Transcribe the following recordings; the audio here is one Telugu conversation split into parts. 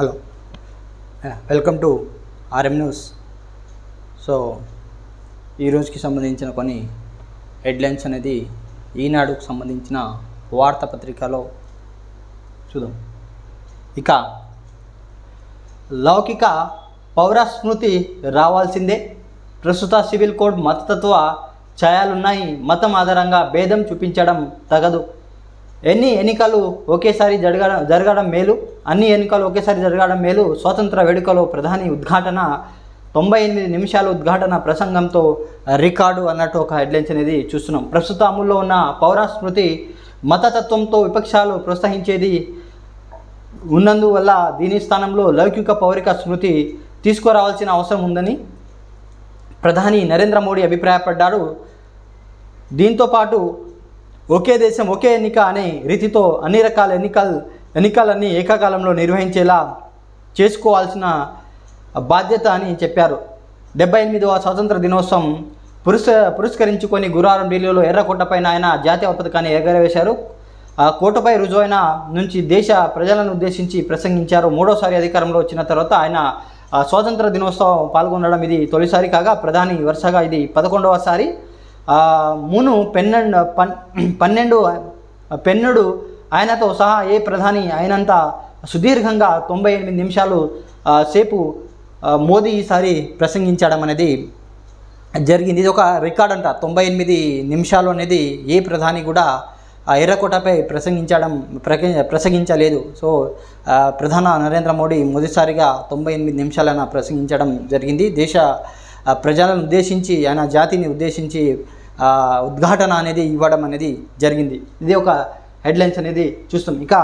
Hello. Welcome to RM news. So ఈ రోజుకి సంబంధించిన కొన్ని హెడ్లైన్స్ అనేది ఈనాడుకు సంబంధించిన వార్తాపత్రికలో చూద్దాం. ఇక లౌకిక పౌర స్మృతి రావాల్సిందే. ప్రస్తుత సివిల్ కోడ్ మతతత్వ ఛాయాలున్నాయి. మతం ఆధారంగా భేదం చూపించడం తగదు. ఎన్ని ఎన్నికలు ఒకేసారి జరగడం జరగడం మేలు? అన్ని ఎన్నికలు ఒకేసారి జరగడం మేలు? స్వాతంత్ర వేడుకలో ప్రధాని ఉద్ఘాటన తొంభై ఎనిమిది నిమిషాల ఉద్ఘాటన ప్రసంగంతో రికార్డు అన్నట్టు ఒక హెడ్లైన్స్ అనేది చూస్తున్నాం. ప్రస్తుత అమల్లో ఉన్న పౌర స్మృతి మతతత్వంతో విపక్షాలు ప్రోత్సహించేది ఉన్నందువల్ల దీని స్థానంలో లౌకిక పౌరిక స్మృతి తీసుకురావాల్సిన అవసరం ఉందని ప్రధాని నరేంద్ర మోడీ అభిప్రాయపడ్డాడు దీంతో పాటు ఒకే దేశం ఒకే ఎన్నిక అనే రీతితో అన్ని రకాల ఎన్నికలు ఎన్నికలన్నీ ఏకకాలంలో నిర్వహించేలా చేసుకోవాల్సిన బాధ్యత అని చెప్పారు. డెబ్బై ఎనిమిదవ స్వాతంత్ర దినోత్సవం పురస్ పురస్కరించుకొని గురువారం ఢిల్లీలో ఎర్రకోటపైన ఆయన జాతీయ పథకాన్ని ఎగరవేశారు. ఆ కోటపై రుజువైన నుంచి దేశ ప్రజలను ఉద్దేశించి ప్రసంగించారు. మూడోసారి అధికారంలో వచ్చిన తర్వాత ఆయన స్వాతంత్ర దినోత్సవం పాల్గొనడం ఇది తొలిసారి కాగా ప్రధాని వరుసగా ఇది పదకొండవసారి మును పెన్నెండు పన్ పన్నెండు పెన్నుడు ఆయనతో సహా ఏ ప్రధాని ఆయనంతా సుదీర్ఘంగా తొంభై ఎనిమిది నిమిషాలు సేపు మోదీ ఈసారి ప్రసంగించడం అనేది జరిగింది. ఇది ఒక రికార్డ్ అంట. తొంభై ఎనిమిది నిమిషాలు అనేది ఏ ప్రధాని కూడా ఎర్రకోటపై ప్రసంగించడం ప్రక- ప్రసంగించలేదు. సో ప్రధాన నరేంద్ర మోడీ మొదటిసారిగా తొంభై ఎనిమిది నిమిషాలైనా ప్రసంగించడం జరిగింది. దేశ ప్రజలను ఉద్దేశించి ఆయన జాతిని ఉద్దేశించి ఉద్ఘాటన అనేది ఇవ్వడం అనేది జరిగింది. ఇది ఒక హెడ్లైన్స్ అనేది చూస్తాం ఇక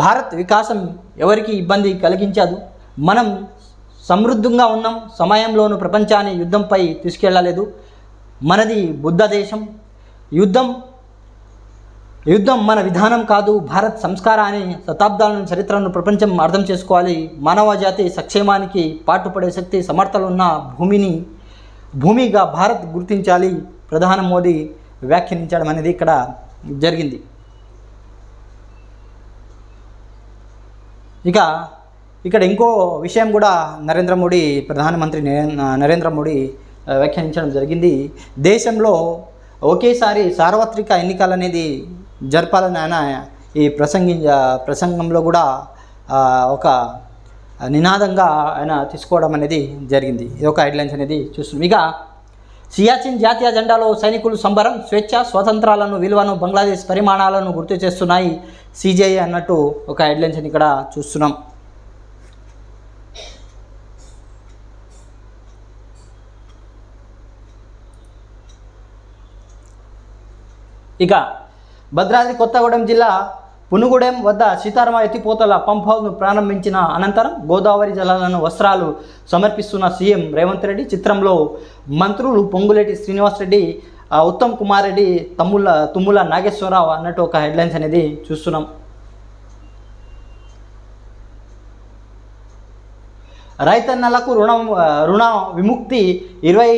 భారత్ వికాసం ఎవరికి ఇబ్బంది కలిగించదు. మనం సమృద్ధంగా ఉన్నాం. సమయంలోనూ ప్రపంచాన్ని యుద్ధంపై తీసుకెళ్ళలేదు మనది బుద్ధ దేశం. యుద్ధం యుద్ధం మన విధానం కాదు. భారత్ సంస్కారాన్ని శతాబ్దాలను చరిత్రను ప్రపంచం అర్థం చేసుకోవాలి. మానవ జాతి సంక్షేమానికి పాటుపడే శక్తి సమర్థలు ఉన్న భూమిని భూమిగా భారత్ గుర్తించాలి ప్రధాని మోదీ వ్యాఖ్యానించడం అనేది ఇక్కడ జరిగింది. ఇక ఇక్కడ ఇంకో విషయం కూడా నరేంద్ర మోడీ ప్రధానమంత్రి నరేంద్ర మోడీ వ్యాఖ్యానించడం జరిగింది. దేశంలో ఒకేసారి సార్వత్రిక ఎన్నికలు అనేది జరపాలని ఆయన ఈ ప్రసంగి ప్రసంగంలో కూడా ఒక నినాదంగా ఆయన తీసుకోవడం అనేది జరిగింది. ఇది ఒక హెడ్లైన్స్ అనేది చూస్తున్నాం. ఇక సియాచిన్ జాతీయ జెండాలో సైనికులు సంబరం స్వేచ్ఛ స్వాతంత్రాలను విలువను బంగ్లాదేశ్ పరిమాణాలను గుర్తు చేస్తున్నాయి. సిజేఐ అన్నట్టు ఒక హెడ్లైన్స్ ఇక్కడ చూస్తున్నాం. ఇక భద్రాద్రి కొత్తగూడెం జిల్లా పునుగూడెం వద్ద సీతారామ ఎత్తిపోతల పంప్ హౌస్ను ప్రారంభించిన అనంతరం గోదావరి జలాలను వస్త్రాలు సమర్పిస్తున్న సీఎం రేవంత్ రెడ్డి చిత్రంలో మంత్రులు పొంగులేటి శ్రీనివాసరెడ్డి ఉత్తమ్ కుమార్ రెడ్డి తమ్ముళ్ళ తుమ్ముల నాగేశ్వరరావు అన్నట్టు ఒక హెడ్లైన్స్ అనేది చూస్తున్నాం. రైతన్నలకు రుణం రుణ విముక్తి ఇరవై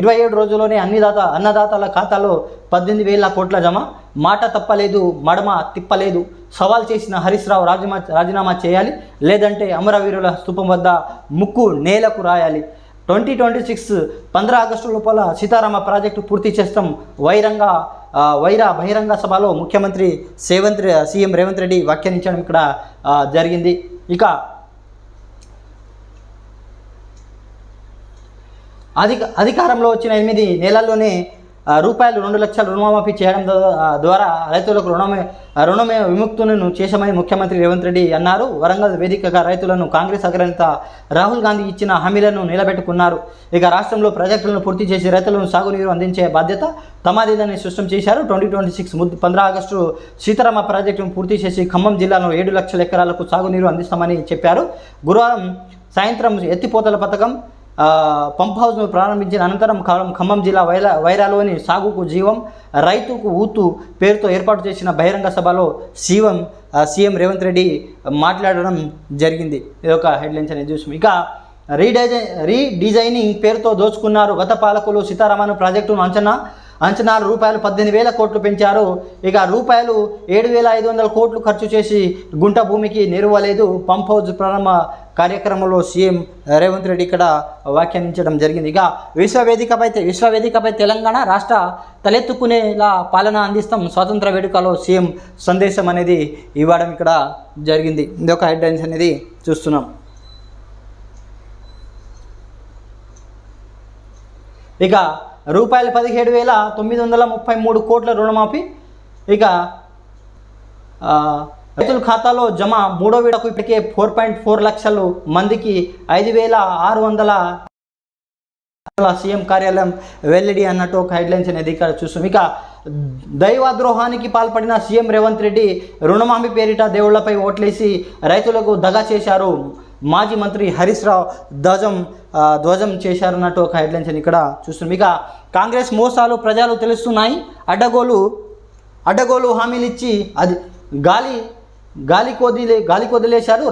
ఇరవై ఏడు రోజుల్లోనే అన్ని దాత అన్నదాతల ఖాతాలో పద్దెనిమిది వేల కోట్ల జమ. మాట తప్పలేదు మడమ తిప్పలేదు. సవాల్ చేసిన హరీష్ రావు రాజీనామా రాజీనామా చేయాలి లేదంటే అమరవీరుల స్థూపం వద్ద ముక్కు నేలకు రాయాలి. ట్వంటీ ట్వంటీ సిక్స్ పంద్రా ఆగస్టు లోపల సీతారామ ప్రాజెక్టు పూర్తి చేస్తాం. వైరంగ వైర వైరా బహిరంగ సభలో ముఖ్యమంత్రి సేవంత్ సీఎం రేవంత్ రెడ్డి వ్యాఖ్యానించడం ఇక్కడ జరిగింది. ఇక అధిక అధికారంలో వచ్చిన ఎనిమిది నెలల్లోనే రూపాయలు రెండు లక్షల రుణమాఫీ చేయడం ద్వారా రైతులకు రుణమే రుణమే విముక్తులను చేశామని ముఖ్యమంత్రి రేవంత్ రెడ్డి అన్నారు. వరంగల్ వేదికగా రైతులను కాంగ్రెస్ అగ్రనేత రాహుల్ గాంధీ ఇచ్చిన హామీలను నిలబెట్టుకున్నారు. ఇక రాష్ట్రంలో ప్రాజెక్టులను పూర్తి చేసి రైతులను సాగునీరు అందించే బాధ్యత తమాదేదని స్పష్టం చేశారు. ట్వంటీ ట్వంటీ సిక్స్ ముద్దు పంద్రా ఆగస్టు సీతారామ ప్రాజెక్టును పూర్తి చేసి ఖమ్మం జిల్లాలో ఏడు లక్షల ఎకరాలకు సాగునీరు అందిస్తామని చెప్పారు. గురువారం సాయంత్రం ఎత్తిపోతల పథకం పంప్ హౌస్ను ప్రారంభించిన అనంతరం ఖమ్మం- ఖమ్మం జిల్లా వైరా వైరాలోని సాగుకు జీవం రైతుకు ఊతు పేరుతో ఏర్పాటు చేసిన బహిరంగ సభలో సీఎం సీఎం రేవంత్ రెడ్డి మాట్లాడడం జరిగింది. ఇది ఒక హెడ్లైన్స్ అనేది చూసాం ఇక రీడైజై రీడిజైనింగ్ పేరుతో దోచుకున్నారు గత పాలకులు సీతారామన్ ప్రాజెక్టును అంచనా అంచనాలు రూపాయలు పద్దెనిమిది వేల కోట్లు పెంచారు. ఇక రూపాయలు ఏడు వేల ఐదు వందల కోట్లు ఖర్చు చేసి గుంట భూమికి నిరువలేదు. పంప్ హౌస్ ప్రారంభ కార్యక్రమంలో సీఎం రేవంత్ రెడ్డి ఇక్కడ వ్యాఖ్యానించడం జరిగింది. ఇక విశ్వవేదికపై విశ్వవేదికపై తెలంగాణ రాష్ట్ర తలెత్తుకునేలా పాలన అందిస్తాం. స్వాతంత్ర వేడుకలో సీఎం సందేశం అనేది ఇవ్వడం ఇక్కడ జరిగింది. ఇది ఒక హెడ్లైన్స్ అనేది చూస్తున్నాం. ఇక రూపాయలు పదిహేడు వేల తొమ్మిది వందల ముప్పై మూడు కోట్ల రుణమాఫీ. ఇక రైతుల ఖాతాలో జమ మూడో విడకు ఇప్పటికే ఫోర్ పాయింట్ ఫోర్ లక్షలు మందికి ఐదు వేల ఆరు వందల సీఎం కార్యాలయం వెల్లడి అన్నట్టు ఒక హెడ్లైన్స్ అనేది ఇక్కడ చూస్తాం ఇక దైవద్రోహానికి పాల్పడిన సీఎం రేవంత్ రెడ్డి రుణమాఫీ పేరిట దేవుళ్ళపై ఓట్లేసి రైతులకు దగా చేశారు. మాజీ మంత్రి హరీష్ రావు ధ్వజం ధ్వజం చేశారన్నట్టు ఒక హెడ్లైన్స్ అని ఇక్కడ చూస్తున్నాం. ఇక కాంగ్రెస్ మోసాలు ప్రజలు తెలుస్తున్నాయి. అడ్డగోలు అడ్డగోలు హామీలు ఇచ్చి అది గాలి గాలి కొదిలే గాలి కొదిలేశారు